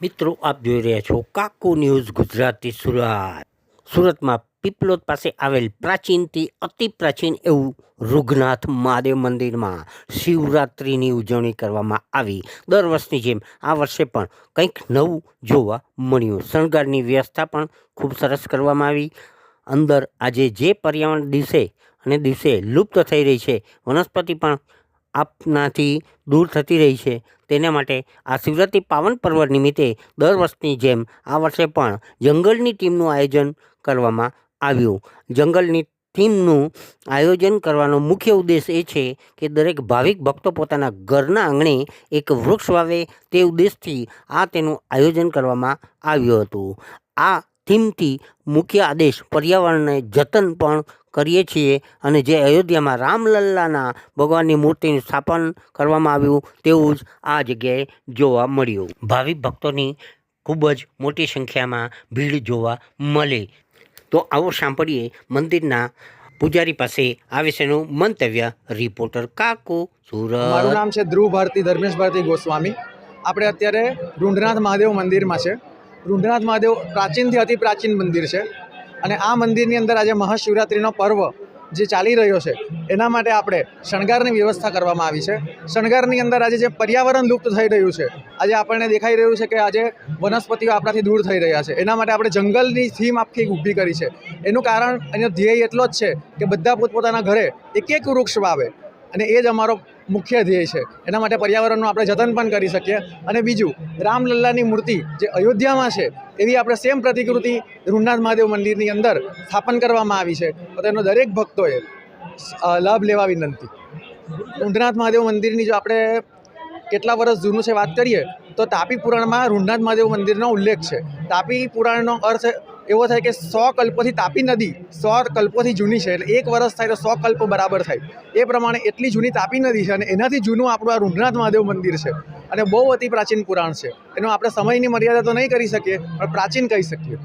મિત્રો, આપ જોઈ રહ્યા છો કાકુ ન્યૂઝ ગુજરાતી સુરત. સુરતમાં પીપલોદ પાસે આવેલ પ્રાચીનથી અતિ પ્રાચીન એવું રૂગનાથ મહાદેવ મંદિરમાં શિવરાત્રિની ઉજવણી કરવામાં આવી. દર વર્ષની જેમ આ વર્ષે પણ કંઈક નવું જોવા મળ્યું. શણગારની વ્યવસ્થા પણ ખૂબ સરસ કરવામાં આવી. અંદર આજે જે પર્યાવરણ દિવસે અને દિવસે લુપ્ત થઈ રહી છે, વનસ્પતિ પણ આપનાથી દૂર થતી રહી છે. તેના માટે આ શિવરાત્રિ પાવન પર્વ નિમિત્તે દર વર્ષની જેમ આ વર્ષે પણ જંગલની ટીમનું આયોજન કરવામાં આવ્યું. જંગલની ટીમનું આયોજન કરવાનો મુખ્ય ઉદ્દેશ એ છે કે દરેક ભાવિક ભક્તો પોતાના ઘરના આંગણે એક વૃક્ષ વાવે તે ઉદ્દેશથી આ તેનું આયોજન કરવામાં આવ્યું હતું. આ થીમથી મુખ્ય આદેશ પર્યાવરણને જતન પણ કરીએ છીએ અને જે અયોધ્યામાં રામલલ્લાના ભગવાનની મૂર્તિનું સ્થાપન કરવામાં આવ્યું તેવું જ આ જગ્યાએ જોવા મળ્યું. ભાવિક ભક્તોની ખૂબ જ મોટી સંખ્યામાં ભીડ જોવા મળે. તો આવો સાંભળીએ મંદિરના પૂજારી પાસે આ વિશેનું મંતવ્ય, રિપોર્ટર કાકો મારું સુરત નામ છે ધ્રુવ ભારતી, ધર્મેશ ભારતી ગોસ્વામી. આપણે અત્યારે રૂંઢનાથ મહાદેવ મંદિરમાં છે. રૂંઢનાથ મહાદેવ પ્રાચીનથી અતિ પ્રાચીન મંદિર છે. અને આ મંદિરની અંદર આજે મહાશિવરાત્રિનો પર્વ જે ચાલી રહ્યો છે, એના માટે આપણે શણગારની વ્યવસ્થા કરવામાં આવી છે. શણગારની અંદર આજે જે પર્યાવરણ લુપ્ત થઈ રહ્યું છે, આજે આપણને દેખાઈ રહ્યું છે કે આજે વનસ્પતિઓ આપણાથી દૂર થઈ રહ્યા છે. એના માટે આપણે જંગલની થીમ આખી ઊભી કરી છે. એનું કારણ એનો ધ્યેય એટલો જ છે કે બધા પોતપોતાના ઘરે એક એક વૃક્ષ વાવે અને એ જ અમારો મુખ્ય ધ્યેય છે. એના માટે પર્યાવરણનું આપણે જતન પણ કરી શકીએ. અને બીજું, રામલલ્લાની મૂર્તિ જે અયોધ્યામાં છે એવી આપણે સેમ પ્રતિકૃતિ રૂમનાથ મહાદેવ મંદિરની અંદર સ્થાપન કરવામાં આવી છે. તો તેનો દરેક ભક્તોએ લાભ લેવા વિનંતી. રૂંઢનાથ મહાદેવ મંદિરની જો આપણે કેટલા વર્ષ જૂનું છે વાત કરીએ, તો તાપી પુરાણમાં રૂંઢનાથ મહાદેવ મંદિરનો ઉલ્લેખ છે. તાપી પુરાણનો અર્થ એવો થાય કે સો કલ્પોથી તાપી નદી સો કલ્પોથી જૂની છે. એટલે એક વર્ષ થાય તો સો કલ્પ બરાબર થાય. એ પ્રમાણે એટલી જૂની તાપી નદી છે અને એનાથી જૂનું આપણું આ રૂંઢનાથ મહાદેવ મંદિર છે. અને બહુ અતિ પ્રાચીન પુરાણ છે. એનો આપણે સમયની મર્યાદા તો નહીં કરી શકીએ, પણ પ્રાચીન કહી શકીએ.